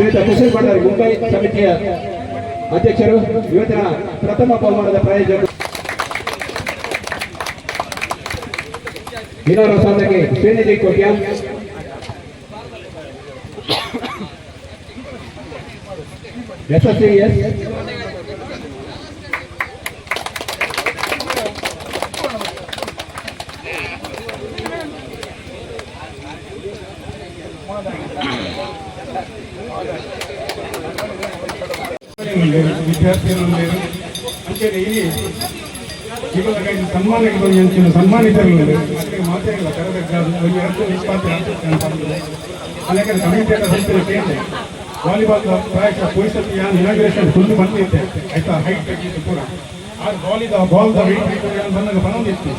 ಶ್ರೀಯುತ ಕುಶಲ್ ಭಂಡಾರಿ ಮುಂಬೈ ಸಮಿತಿಯ ಅಧ್ಯಕ್ಷರು. ಇವತ್ತಿನ ಪ್ರಥಮ ಬಹುಮಾನದ ಪ್ರಾಯೋಜಕರು ಇನ್ನೊಂದು ಸಾಧನೆಗೆ ಶ್ರೀನಿಧಿ ಕೋಟ್ಯ ಎಸ್ ಎಸ್. ವಿದ್ಯಾರ್ಥಿಗಳು లేరు ಅಂತೇಳಿ ಇಲ್ಲಿ ಇವಾಗ ಸನ್ಮಾನ ಇವರು ಎಂಚಿನ ಸನ್ಮಾನಿತರು ಅದಕ್ಕೆ ಮಾತೇ ಇಲ್ಲ ತರಬೇಕಾದ್ರು ಒಂದು ಎರಡು ನಿಷ್ಪಾತ್ರ ಅಲ್ಲೇ ಸಮಿತಿಯ ಸಂಸ್ಥೆ ಕೇಂದ್ರ ವಾಲಿಬಾಲ್ ಪ್ರಾಯಶಃ ಪೊಲೀಸಲ್ಲಿ ಏನು ಇನಾಗ್ರೇಷನ್ ಫುಲ್ ಬಂದಿತ್ತೆ. ಆಯ್ತಾ? ಹೈಟ್ ತೆಗಿತ್ತು ಪೂರ. ಆ ಬಾಲಿದ ಬಾಲ್ದ ವೇಟ್ ಬಂದಾಗ ಬಂದಿತ್ತು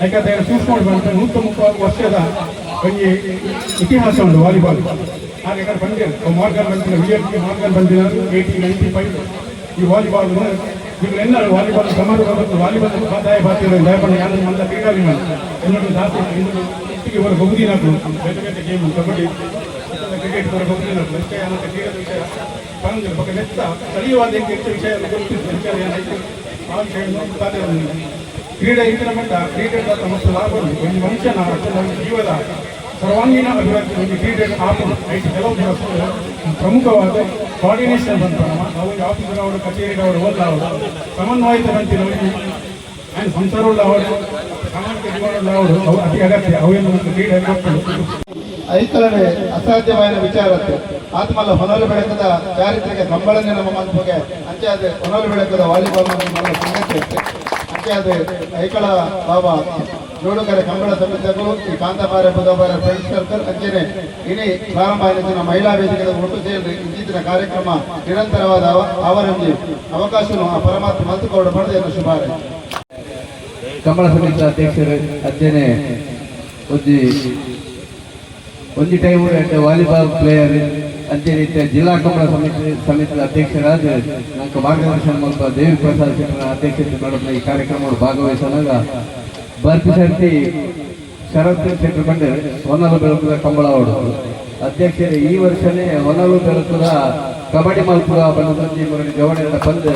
ಯಾಕಂದ್ರೆ ಸೂಸ್ಕೊಂಡು ಬಂದ ನೂತ ಮುಪ್ಪತ್ತು ವರ್ಷದ ಬಗ್ಗೆ ಇತಿಹಾಸ ಉಂಟು ವಾಲಿಬಾಲ್. ಆ ಯಾಕಂದ್ರೆ ಬಂದೆ ಮಾರ್ಗಲ್ ಬಂದಿಲ್ಲ ವಿ ಎಲ್ ಬಂದಿಲ್ಲ ಏಯ್ಟಿ ನೈಂಟಿ ಫೈವ್ ಈ ವಾಲಿಬಾಲ್ ಇವುಗಳೆಲ್ಲ ವಾಲಿಬಾಲ್ ಗಮನ ಬಂದು ವಾಲಿಬಾಲ್ ಬಾದಾಯ ಬಾತಿರೋ ದಯಪಣ್ಣ ಯಾರು ಮಲ್ಲ ಕ್ರೀಡಾಭಿಮಾನ ಎಲ್ಲರೂ ಜಾಸ್ತಿ ಒಟ್ಟಿಗೆ ಇವರು ಬಹುದಿನ ಬೇರೆ ಬೇರೆ ಗೇಮ್ ಕಬಡ್ಡಿ ಕ್ರಿಕೆಟ್ ಬರೋ ಬಹುದಿನ ಅಷ್ಟೇ ಅನ್ನೋದು ವಿಷಯ ಪರಂಜು ಬಗ್ಗೆ ಮೆತ್ತ ಸ್ಥಳೀಯವಾದ ವಿಷಯ ಗೊತ್ತಿತ್ತು ವಿಚಾರ ಆ ಕ್ರೀಡೆ ಇಂದಿನ ಮಟ್ಟ ಕ್ರೀಡೆದ ಮತ್ತು ಲಾಭ ಒಂದು ಮನುಷ್ಯನ ಜೀವದ ಸರ್ವಾಂಗೀಣ ಅಭಿವೃದ್ಧಿ ಒಂದು ಕ್ರೀಡೆ ಆಪು ಐದು ಕೆಲವು ದಿವಸ ಪ್ರಮುಖವಾದ ಕೋಆರ್ಡಿನೇಷನ್ ಬಂತ ನಾವು ಆಫೀಸರವರು ಕಚೇರಿದವರು ಓದಲಾವರು ಸಮನ್ವಯಿತ ಬಂತಿರೋ ಆ್ಯಂಡ್ ಸಂಸಾರವುಳ್ಳ ಅವರು ಸಾಮಾಜಿಕ ಜೀವನವುಳ್ಳ ಅವರು ಅವು ಅತಿ ಅಗತ್ಯ. ಅವೇನು ಒಂದು ಕೊಟ್ಟರು ಐತಲನೆ ಅಸಾಧ್ಯವಾದ ವಿಚಾರ ಆತ್ಮಲ್ಲ ಹೊನಲು ಬೆಳಕದ ಚಾರಿತ್ರಿಕ ಸಂಬಳನೆ ನಮ್ಮ ಮನಸ್ಸಿಗೆ ಅಂಚೆ ಆದರೆ ಹೊನಲು ಬೆಳಕದ ವಾಲಿಬಾಲ್ ನಮ್ಮ ಸಂಗತಿ ಅಂಚೆ ಆದರೆ ಐಕಳ ಬಾಬಾ ಜೋಡುಗರ ಕಂಬಳ ಸಮಿತಿಗೂ ಈ ಕಾಂತಾಬಾರ ಬುಧವಾರ ಫ್ರೆಂಡ್ಸ್ ಸರ್ಕಲ್ ಅಂಚನೆ ಇಡೀ ಪ್ರಾರಂಭ ಆಗಿದ್ದ ಮಹಿಳಾ ವೇದಿಕೆ ಒಟ್ಟು ಸೇರಿ ಇಂದಿನ ಕಾರ್ಯಕ್ರಮ ನಿರಂತರವಾದ ಅವರಲ್ಲಿ ಅವಕಾಶವನ್ನು ಆ ಪರಮಾತ್ಮ ಮಲ್ತುಕೊಂಡು ಪಡೆದ ಶುಭಾರಯ ಕಂಬಳ ಸಮಿತಿ ಅಧ್ಯಕ್ಷರು ಅಂಚನೆ ಒಂಜಿ ಒಂಜಿ ಟೈಮ್ ವಾಲಿಬಾಲ್ ಪ್ಲೇಯರ್ ಅದೇ ರೀತಿಯ ಜಿಲ್ಲಾ ಕಂಬಳ ಸಮಿತಿ ಸಮಿತಿಯ ಅಧ್ಯಕ್ಷರಾದ ನಂಗೆ ಮಾರ್ಗದರ್ಶನ ಮೂಲಕ ದೇವಿ ಪ್ರಸಾದ್ ಅಧ್ಯಕ್ಷತೆ ಮಾಡುವ ಈ ಕಾರ್ಯಕ್ರಮಗಳು ಭಾಗವಹಿಸಿದಾಗ ಬರ್ತಿ ಸರ್ತಿ ಶರತ್ ಶೆಟ್ಟರ್ ಹೊನಲು ಬೆಳಕದ ಕಂಬಳ ಹೊಡೆದು ಅಧ್ಯಕ್ಷರೇ ಈ ವರ್ಷನೇ ಹೊನಲು ಬೆಳಕುದ ಕಬಡ್ಡಿ ಮಲ್ಪುರ ಬಂದಿ ಮರಳಿ ಜವಳಿಯಿಂದ ಬಂದು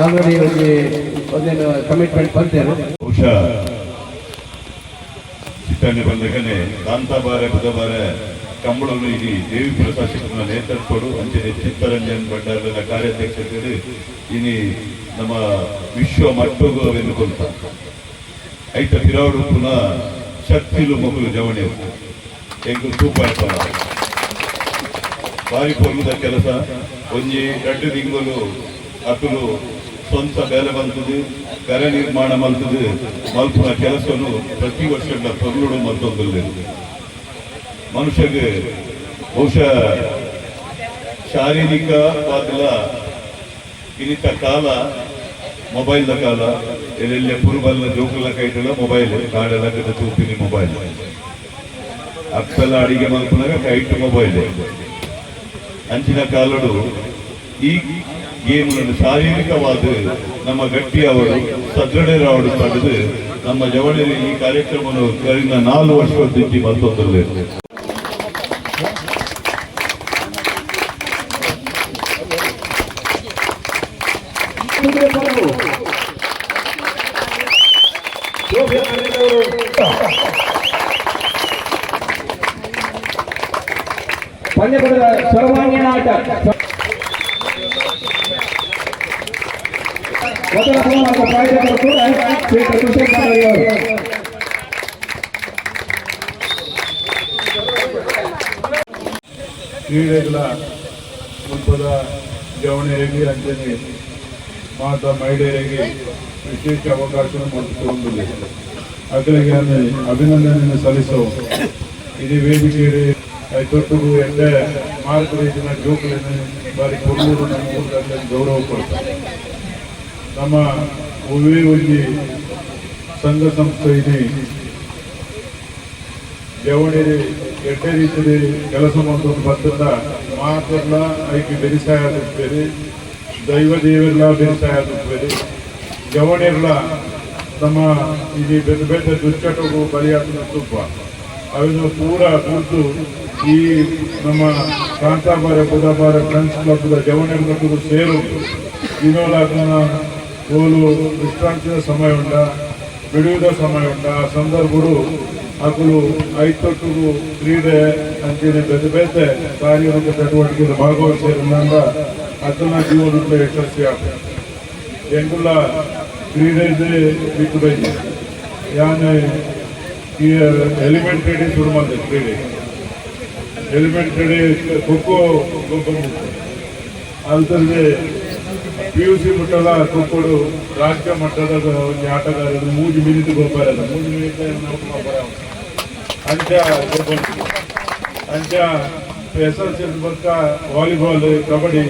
ಆಲ್ರೆಡಿ ಒಂದು ಒಂದೇನು ಕಮಿಟ್ಮೆಂಟ್ ಪಂದ್ಯ ಬಹುಶಃ ಚಿಟ್ಟನೆ ಬಂದಗನೆ ಬುಧ ಬಾರೆ ಕಂಬಳಲು ಇಲ್ಲಿ ದೇವಿ ಪ್ರಸಾಶಕನ ನೇತೃತ್ವಡು ಅಂಚನೆ ಚಿತ್ತರಂಜನ್ ಭಂಡಾರದ ಕಾರ್ಯಾಧ್ಯಕ್ಷರು ಇನಿ ನಮ್ಮ ವಿಶ್ವ ಮಟ್ಟೋಗು ಎನ್ನುಕೊಂತ ಐತ ಪಿರಾವಡು ಶಕ್ತಿಲು ಮಗುಲು ಜವಣಿ ಎಂಕು ತೂಪಾಯ್ತ ಬಾರಿ ಪೊರ್ಲುದ ಕೆಲಸ. ಒಂಜಿ ಎರಡು ತಿಂಗಳು ಅಕುಲು ಸ್ವಂತ ಬೇಲೆ ಬಂತದು ಕರೆ ನಿರ್ಮಾಣ ಮಲ್ತದು, ಮಲ್ಪುನ ಕೆಲಸವನ್ನು ಪ್ರತಿ ವರ್ಷದ ಪೊರ್ಲುಡು ಮಲ್ತೊಂದಿಲ್ಲ ಮನುಷ್ಯಗೆ ಬಹುಶಃ ಶಾರೀರಿಕವಾದ ಇನ್ನಿತ ಕಾಲ, ಮೊಬೈಲ್ನ ಕಾಲ ಎಲ್ಲೆಲ್ಲ ಪುರುಬಲ್ಲ ಜೋಕುಲ ಕೈಟಲ್ಲ ಮೊಬೈಲ್ ಕಾಡೆಲ್ಲ ಕಡೆ ತೂಪಿನಿ ಮೊಬೈಲ್ ಅಕ್ಕಲ್ಲ ಅಡಿಗೆ ಮಲ್ಪನಾಗ ಕೈಟ್ ಮೊಬೈಲ್ ಅಂಚಿನ ಕಾಲಡು, ಈ ಗೇಮ್ ಶಾರೀರಿಕವಾದ ನಮ್ಮ ಗಟ್ಟಿ ಅವರು ಸದೃಢರವರು ಪಡೆದು ನಮ್ಮ ಜವಳಿಯಲ್ಲಿ ಈ ಕಾರ್ಯಕ್ರಮವನ್ನು ಕಳೆದ ನಾಲ್ಕು ವರ್ಷದಿಂದ ಮತ್ತೊಂದರಲ್ಲಿ. ಪಂದ್ಯಪುರದ ಸರ್ವಾಂಗೀಣ ಆಟ ಮೊದಲ ಬಹುಮಾನದ ಪ್ರಾಯೋಜಕರು ಕೂಡ ಶ್ರೀಯುತ ಕುಶಲ್ ಭಂಡಾರಿ ಅವರು ಕ್ರೀಡೆಗಳ ಮುಲ್ಪದ ಜವಣೆಯಾಗಿ ಅಂಜನೆ ಮಾತಾ ಮಹಿಳೆಯರಿಗೆ ವಿಶೇಷ ಅವಕಾಶ ಮಾಡಿಕೊಂಡಿದೆ ಅದರಿಗೆ ನಾನು ಅಭಿನಂದನೆಯನ್ನು ಸಲ್ಲಿಸೋ ಇಡೀ ವೇದಿಕೆಯಲ್ಲಿ ತೊಟ್ಟು ಎಡ್ಡೆ ಮಾರ್ಗದರ್ಶನ ಜೋಕುలను ಬಾರಿ ಕೊಡುವುದು ನಮ್ಮ ಊರಲ್ಲಿ ಗೌರವ ಕೊಡ್ತಾರೆ ನಮ್ಮ ಒವೇ ಒಂದು ಸಂಘ ಸಂಸ್ಥೆ ಇದೆ ಜವಣಿರಿ ಎಡ್ಡ ರೀತಿಯಲ್ಲಿ ಕೆಲಸ ಮಾಡೋದು ಬರ್ತದ ಮಾತ್ರ ಐಕೆ ಬೆರಿಸಾಯ ಆಗುತ್ತೇವೆ ದೈವ ದೇವರೆಲ್ಲ ಬೆರಿಸಾಯ ಆಗುತ್ತೇವೆ ಜವಣಿರ್ಲ ನಮ್ಮ ಇಲ್ಲಿ ಬೇರೆ ಬೇರೆ ದುಶ್ಚಟಗಳು ಬಲಿಯಾದ ತುಪ್ಪ ಅವನ್ನು ಪೂರ ಕುರಿತು ಈ ನಮ್ಮ ಕಾಂತಾಬಾರ, ಬುಧಬಾರ, ಫ್ರೆಂಡ್ಸ್ ಕ್ಲಬ್ದ ಜವಣಿರ್ ಮಕ್ಕಳು ಸೇರು. ದಿನೋಲ ಕೋಲು ಓಲು ವಿಶ್ರಾಂತಿಯ ಸಮಯ ಉಂಡ ಬಿಡುವುದ ಸಮಯ ಉಂಡ ಆ ಸಂದರ್ಭಗಳು ಅಕುಲು ಐತೊಟ್ಟಿಗೂ ಕ್ರೀಡೆ ಅಂತೇಳಿ ಬೇತೆ ಬೇತೆ ಕಾರ್ಯಕ್ರಮ ಚಟುವಟಿಕೆಯಲ್ಲಿ ಭಾಗವಹಿಸಿದ್ರಿಂದ ಅದನ್ನ ಜೀವನದ ಯಶಸ್ವಿ ಆಗ್ತದೆ ಎಂಗುಲ್ಲ ಕ್ರೀಡೆ ಇದೆ ಬಿಟ್ಟು ಬೈದು ಯಾನೆ ಈ ಎಲಿಮೆಂಟರಿ ಶುರು ಮಾಡಿದೆ ಕ್ರೀಡೆ ಎಲಿಮೆಂಟ್ ಕ್ರೀಡೆ ಖೋ ಖೋಖೋ ಬಂದಿತ್ತು ಅದಲ್ಲದೆ ಪಿ ಯು ಸಿ ಮಟ್ಟದ ಖೋಖೋಡು ರಾಜ್ಯ ಮಟ್ಟದ ಆಟಗಾರರು ಮೂರು ಮಿನಿಟ್ ಗೊಬ್ಬರ ಮೂರು ಮಿನಿಟ್ ಗೊಬ್ಬರ ಅಂಚ ಅಂಚ ಎಸ್ ಎಲ್ ಸಿ ಬಕ್ಕ ವಾಲಿಬಾಲ್, ಕಬಡ್ಡಿ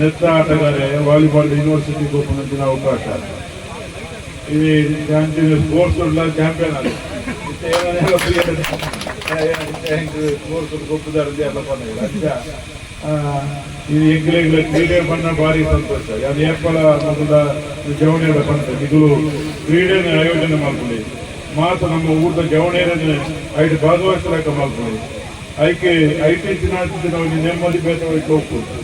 ನೆತ್ತ ಆಟಗಾರೆ ವಾಲಿಬಾಲ್ ಯೂನಿವರ್ಸಿಟಿ ಗೊಬ್ಬರ ಅವಕಾಶ. ಈ ಸ್ಪೋರ್ಟ್ಸ್ ಚಾಂಪಿಯನ್ ಆದ ಸ್ಪೋರ್ಟ್ಸ್ ಗೊಪ್ಪದಾರದ್ದು ಎಲ್ಲ ಪರವಾಗಿಲ್ಲ ಅಂಚ ಈ ಎಂಕ್ಲೆಗ್ಲ ಕ್ರೀಡೆ ಪನ್ನ ಭಾರಿ ಸಂತೋಷ. ಅದು ಏಪಲ ಮೊದಲ ಜವಣಿಯರ ಪಂತ ಇದುಲು ಕ್ರೀಡೆನ ಆಯೋಜನೆ ಮಾಡ್ಕೊಳ್ಳಿ. ಮಾತು ನಮ್ಮ ಊರದ ಜವಣಿಯರನ್ನ ಐದು ಭಾಗವಹಿಸಲಾಕ ಮಾಡ್ಕೊಳ್ಳಿ. ಐಕೆ ಐಟಿ ದಿನ ನಾವು ನೆಮ್ಮದಿ ಬೇಸವಾಗಿ ಹೋಗ್ಬೋದು.